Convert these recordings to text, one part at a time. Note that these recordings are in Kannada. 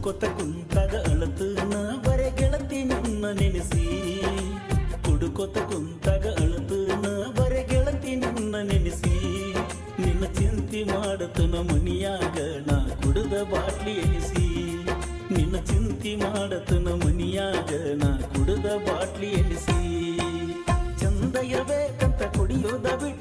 ಕುಡುಕೊತ ಕುಂತಾಗ ಅಳತನ ಬರೆ ಗೆಳತಿ ನನ್ನ ನೆನೆಸಿ ಕುಡುಕೊತ ಕುಂತಾಗ ಅಳತನ ಬರೆ ಗೆಳತಿ ನನ್ನ ನೆನೆಸಿ ನಿನ್ನ ಚಿಂತೆ ಮಾಡತನ ಮನಿಯಾಗ ನಾ ಕುಡಿದ ಬಾಟ್ಲಿ ಎನಿಸಿ ನಿನ್ನ ಚಿಂತೆ ಮಾಡತನ ಮನಿಯಾಗ ನಾ ಕುಡಿದ ಬಾಟ್ಲಿ ಎನಿಸಿ ಚಂದ ಇರ್ಬೇಕಂತ ಕುಡಿಯೋದ ಬಿಟ್ಟರ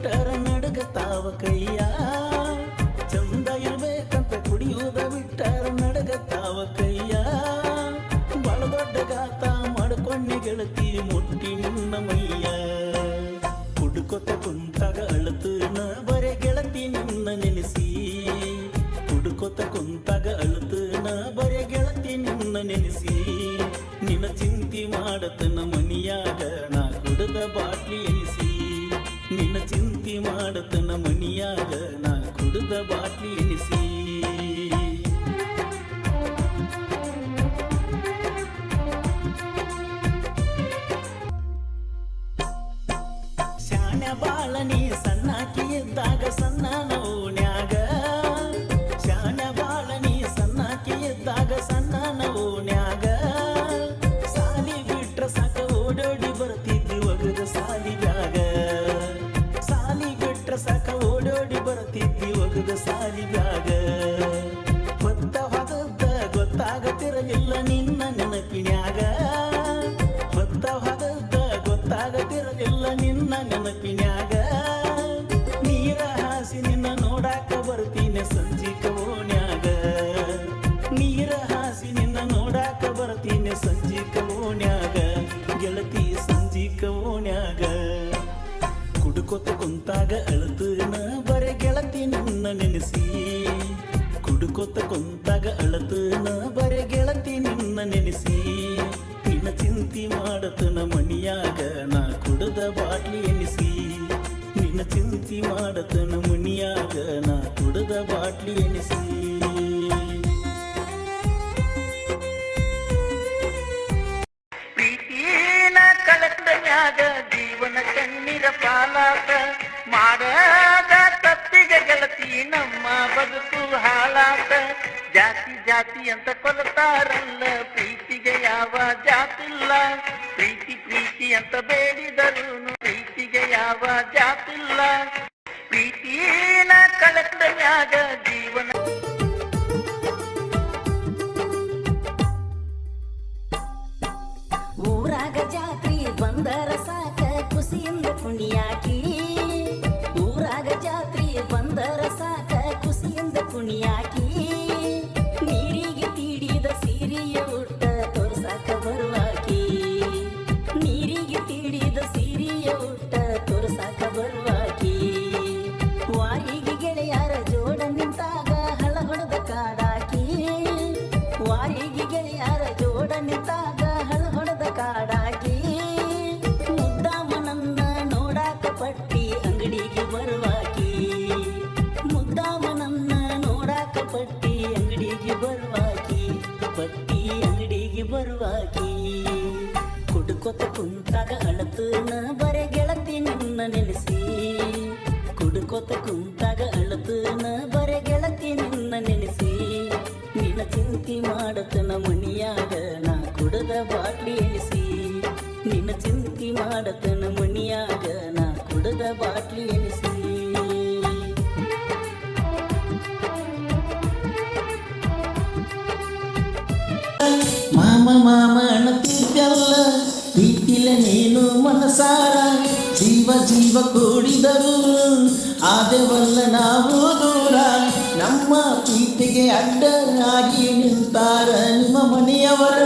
ನೆನೆಸಿ ನಿನ್ನ ಚಿಂತಿ ಮಾಡತನ ಮನಿಯಾಗ ನಾ ಕುಡದ ಬಾಟ್ಲಿ ಎನಿಸಿ. ನಿನ್ನ ಚಿಂತಿ ಮಾಡತನ ಮನಿಯಾಗ ನಾ ಕುಡದ ಬಾಟ್ಲಿ ಎನಿಸಿ. ಬರ್ತಿದ್ವಿ ಒಗದ ಸಾಲಿಗಾಗ. ಹೊತ್ತ ಹೊಗದ್ದ ಗೊತ್ತಾಗತಿರಲಿಲ್ಲ ನಿನ್ನ ನೆನಪಿನ್ಯಾಗ. ಹೊತ್ತ ಹೊಗದ್ದ ಗೊತ್ತಾಗತಿರಲಿಲ್ಲ ನಿನ್ನ ನೆನಪಿನ್ಯಾಗ. ನೀರ ಹಾಸಿ ನಿನ್ನ ನೋಡಾಕ ಬರ್ತೀನಿ ಸಂಜಿಕ ಕೋಣ್ಯಾಗ ನೀರ ಹಾಸಿ ನಿನ್ನ ನೋಡಾಕ ಬರ್ತೀನಿ ಸಂಜಿಕ ಕೋಣ್ಯಾಗ ಗೆಳತಿ ಸಂಜಿ ಕೋಣ್ಯಾಗ ಕುಡುಕೊತ ಕುಂತಾಗ ಅಳತನ ಅಳತನ ಬರೆ ಗೆಳತಿ ನಿನ್ನ ನೆನೆಸಿ. ನಿನ್ನ ಚಿಂತಿ ಮಾಡತನ ಮಣಿಯಾಗ ನಾ ಕುಡದ ಬಾಟ್ಲಿ ಎನಿಸಿ. ನಿನ್ನ ಚಿಂತಿ ಮಾಡತನ ಮಣಿಯಾಗ ನಾ ಕುಡದ ಬಾಟ್ಲಿ ಎನಿಸಿ. ಜೀವನ ಕಣ್ಣೀರ ಪಾಲಾತ ಮಾಡದ ತಪ್ಪಿಗೆ ಗೆಳತಿ ನಮ್ಮ ಬದುಕು ಹಾಳಾತ ಜಾತಿ ಜಾತಿ ಅಂತ ಕೊಲ್ತಾರಲ್ಲ, ಪ್ರೀತಿಗೆ ಯಾವ ಜಾತಿಲ್ಲ. ಪ್ರೀತಿ ಪ್ರೀತಿ ಅಂತ ಬೇಡಿದರು ಪ್ರೀತಿಗೆ ಯಾವ ಜಾತಿಲ್ಲ. ಪ್ರೀತಿನ ಕಳೆದ ಮ್ಯಾಗ ಬರುವಾಕಿ ಕುಡುಕೊತ ಕುಂತಾಗ ಅಳತನ ಬರೆ ಗೆಳತಿ ನಿನ್ನ ನೆನೆಸಿ ಕುಡುಕೊತ ಕುಂತಾಗ ಅಳತನ ಬರೆ ಗೆಳತಿ ನಿನ್ನ ನೆನೆಸಿ ನಿನ್ನ ಚಿಂತಿ ಮಾಡತನ ಮಣಿಯಾಗ ನಾ ಕುಡದ ಬಾಟ್ಲಿ ಎಣಿಸಿ ನಿನ್ನ ಚಿಂತಿ ಮಾಡತನ ಮಣಿಯಾಗ ನಾ ಕುಡದ ಬಾಟ್ಲಿ ಎಣಿಸಿ ಮಾಮ ಮಾಮ ಅಣತಿದ್ದಲ್ಲ ಪ್ರೀತಿಲ ನೀನು ಮನಸಾರ ಜೀವ ಜೀವ ಕೂಡಿದರು ಆದೆವಲ್ಲ ನಾವು ದೂರ ನಮ್ಮ ಪ್ರೀತಿಗೆ ಅಡ್ಡರಾಗಿ ನಿಂತಾರ ನಿಮ್ಮ ಮನೆಯವರ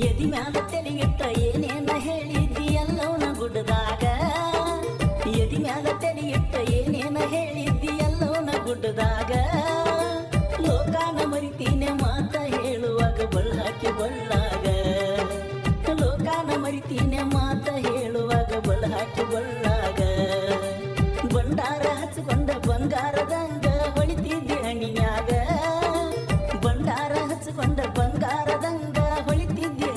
ಎದಿ ಮ್ಯಾಲ ತೆಲಿಗಿಟ್ಟ ನಿನ್ನೆ ಮಾತ ಹೇಳುವಾಗ ಬಲ ಹಾಕಿ ಬಳ್ಳಾಗ ಬಂಡಾರ ಹಚ್ಚಿಕೊಂಡ ಬಂಗಾರದಂಗ ಹೊಳಿತಿದ್ದೆ ಅಣಿಯಾಗ ಬಂಡಾರ ಹಚ್ಚಿಕೊಂಡ ಬಂಗಾರದಂಗ ಹೊಳಿತಿದ್ದೆ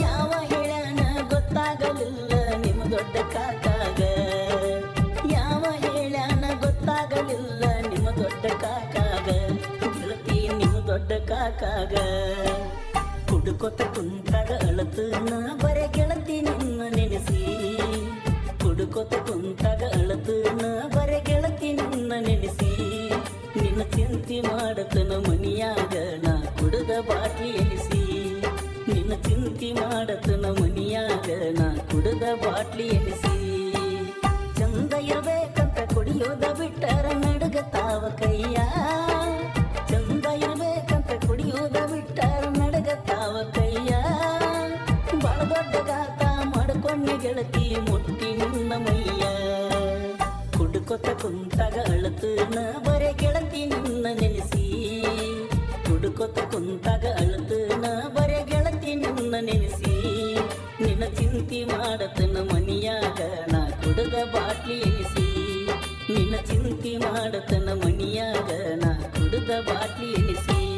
ಯಾವ ಹೇಳನ ಗೊತ್ತಾಗಲಿಲ್ಲ ನಿಮ್ಮ ದೊಡ್ಡ ಕಾಕಾಗ. ಯಾವ ಹೇಳನ ಗೊತ್ತಾಗಲಿಲ್ಲ ನಿಮ್ಮ ದೊಡ್ಡ ಕಾಕಾಗ. ಗೆಳತಿ ನಿಮ್ಮ ದೊಡ್ಡ ಕಾಕಾಗ. ಸಾಕಾಗ ಕುಡುಕೊತ ಕುಂತಾಗ ಅಳತನ ಬರೆ ಗೆಳತಿ ನಿನ್ನ ನೆನೆಸಿ ಕುಡುಕೊತ ಕುಂತಾಗ ಅಳತನ ಬರೆ ಗೆಳತಿ ನಿನ್ನ ನೆನೆಸಿ ನಿನ್ನ ಚಿಂತಿ ಮಾಡತನ ಮನಿಯಾಗ ನಾ ಕುಡದ ಬಾಟ್ಲಿ ಎನಿಸಿ ನಿನ್ನ ಚಿಂತಿ ಮಾಡತನ ಮನಿಯಾಗ ನಾ ಕುಡದ ಬಾಟ್ಲಿ ಎನಿಸಿ ಚಂದ ಇರ್ಬೇಕಂತ ಕುಡಿಯೋದ ಬಿಟ್ಟರ ನಡಗತಾವ ಕೈಯ ಚಂದ ಗೆಳತಿ ಮುಟ್ಟಿ ನಿನ್ನ ಮೈಯ. ಕುಡ್ಕೊತ ಕುಂತಾಗ ಅಳತನ ಬರೆ ಗೆಳತಿ ನಿನ್ನ ನೆನೆಸಿ. ಕುಡ್ಕೊತ ಕುಂತಾಗ ಅಳತನ ಬರೆ ಗೆಳತಿ ನಿನ್ನ ನೆನೆಸಿ. ನಿನ್ನ ಚಿಂತಿ ಮಾಡತನ ಮನಿಯಾಗ ನಾ ಕುಡದ ಬಾಟ್ಲಿ ಎನಿಸಿ. ನಿನ್ನ ಚಿಂತಿ ಮಾಡತನ ಮನಿಯಾಗ ನಾ ಕುಡದ ಬಾಟ್ಲಿ ಎನಿಸಿ.